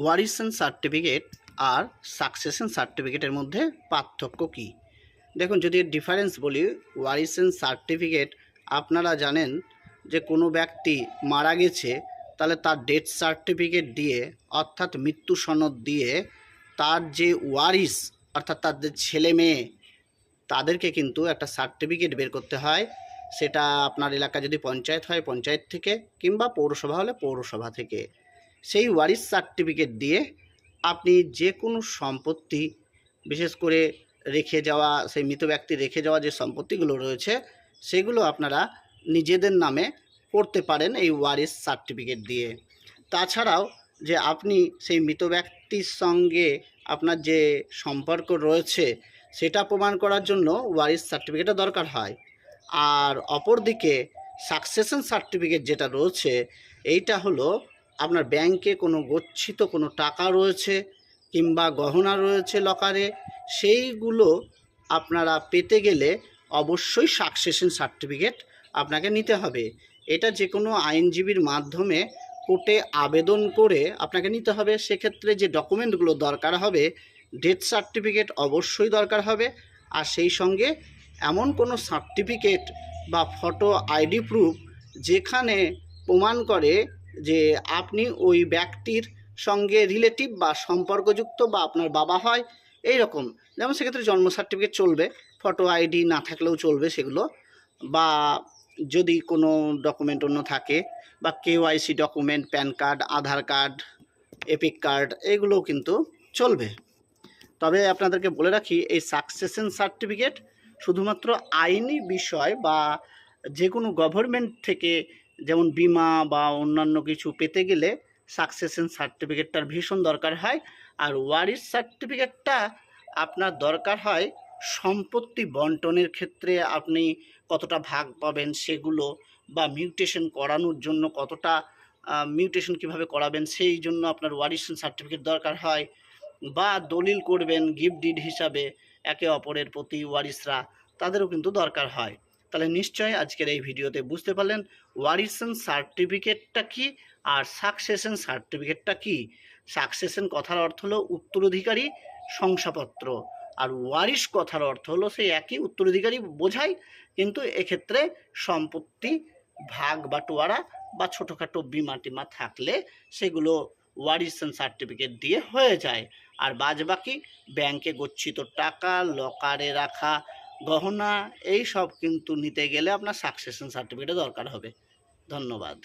ওয়ারিসন certificate আর succession সার্টিফিকেটের মধ্যে পার্থক্য কী? দেখুন, যদি ডিফারেন্স বলি, ওয়ারিসন সার্টিফিকেট, আপনারা জানেন যে কোনো ব্যক্তি মারা গেছে, তাহলে তার ডেথ সার্টিফিকেট দিয়ে, অর্থাৎ মৃত্যু সনদ দিয়ে, তার যে ওয়ারিস, অর্থাৎ তার যে ছেলে মেয়ে, তাদেরকে কিন্তু একটা সার্টিফিকেট বের করতে হয়। সেটা আপনার এলাকা যদি পঞ্চায়েত হয়, পঞ্চায়েত থেকে, কিংবা পৌরসভা হলে পৌরসভা থেকে। সেই ওয়ারিস সার্টিফিকেট দিয়ে আপনি যে কোনো সম্পত্তি, বিশেষ করে রেখে যাওয়া, সেই মৃত ব্যক্তি রেখে যাওয়া যে সম্পত্তিগুলো রয়েছে, সেগুলো আপনারা নিজেদের নামে করতে পারেন এই ওয়ারিস সার্টিফিকেট দিয়ে। তাছাড়াও যে আপনি সেই মৃত ব্যক্তির সঙ্গে আপনার যে সম্পর্ক রয়েছে, সেটা প্রমাণ করার জন্য ওয়ারিস সার্টিফিকেটও দরকার হয়। আর অপরদিকে সাকসেশন সার্টিফিকেট যেটা রয়েছে, এইটা হলো আপনার ব্যাংকে কোনো গচ্ছিত কোনো টাকা রয়েছে কিংবা গহনা রয়েছে লকারে সেইগুলো আপনারা পেতে গেলে অবশ্যই সাকসেশন সার্টিফিকেট আপনাকে নিতে হবে। এটা যে কোনো আইনজীবীর মাধ্যমে কোর্টে আবেদন করে আপনাকে নিতে হবে। সেক্ষেত্রে যে ডকুমেন্টগুলো দরকার হবে ডেথ সার্টিফিকেট অবশ্যই দরকার হবে। আর সেই সঙ্গে এমন কোনো সার্টিফিকেট বা ফটো আইডি প্রুফ যেখানে প্রমাণ করে যে আপনি ওই ব্যক্তির সঙ্গে রিলেটিভ বা সম্পর্কযুক্ত বা আপনার বাবা হয় এই রকম যেমন সেক্ষেত্রে জন্ম সার্টিফিকেট চলবে ফটো আইডি না থাকলেও চলবে সেগুলো। বা যদি কোনো ডকুমেন্ট অন্য থাকে, বা KYC document PAN card Aadhaar card EPIC card এগুলোও কিন্তু চলবে। তবে আপনাদেরকে বলে রাখি, এই সাকসেশন সার্টিফিকেট শুধুমাত্র আইনি বিষয় বা যে কোনো গভর্নমেন্ট থেকে যেমন বিমা বা অন্যান্য কিছু পেতে গেলে সাকসেশন সার্টিফিকেটটার ভীষণ দরকার হয়। আর ওয়ারিস সার্টিফিকেটটা আপনার দরকার হয় সম্পত্তি বন্টনের ক্ষেত্রে আপনি কতটা ভাগ পাবেন সেগুলো বা মিউটেশন করানোর জন্য কতটা মিউটেশন কীভাবে করাবেন সেই জন্য আপনার ওয়ারিশন সার্টিফিকেট দরকার হয়। বা দলিল করবেন গিফট ডিড হিসাবে একে অপরের প্রতি ওয়ারিসরা তাদেরও কিন্তু দরকার হয়। তাহলে নিশ্চয়ই আজকের এই ভিডিওতে বুঝতে পারলেন ওয়ারিসন সার্টিফিকেটটা কি আর সাকসেশন সার্টিফিকেটটা কি? সাকসেশন কথার অর্থ হলো উত্তরাধিকারী শংসাপত্র। আর ওয়ারিশ কথার অর্থ হলো সেই একই উত্তরাধিকারী বোঝায় কিন্তু এক্ষেত্রে সম্পত্তি, ভাগ বাটোয়ারা বা ছোটোখাটো বিমা টিমা থাকলে সেগুলো ওয়ারিসন সার্টিফিকেট দিয়ে হয়ে যায়। আর বাদবাকি ব্যাংকে গচ্ছিত টাকা, লকারে রাখা গহনা এই সব কিন্তু নিতে গেলে আপনার সাকসেশন সার্টিফিকেটে দরকার হবে। ধন্যবাদ।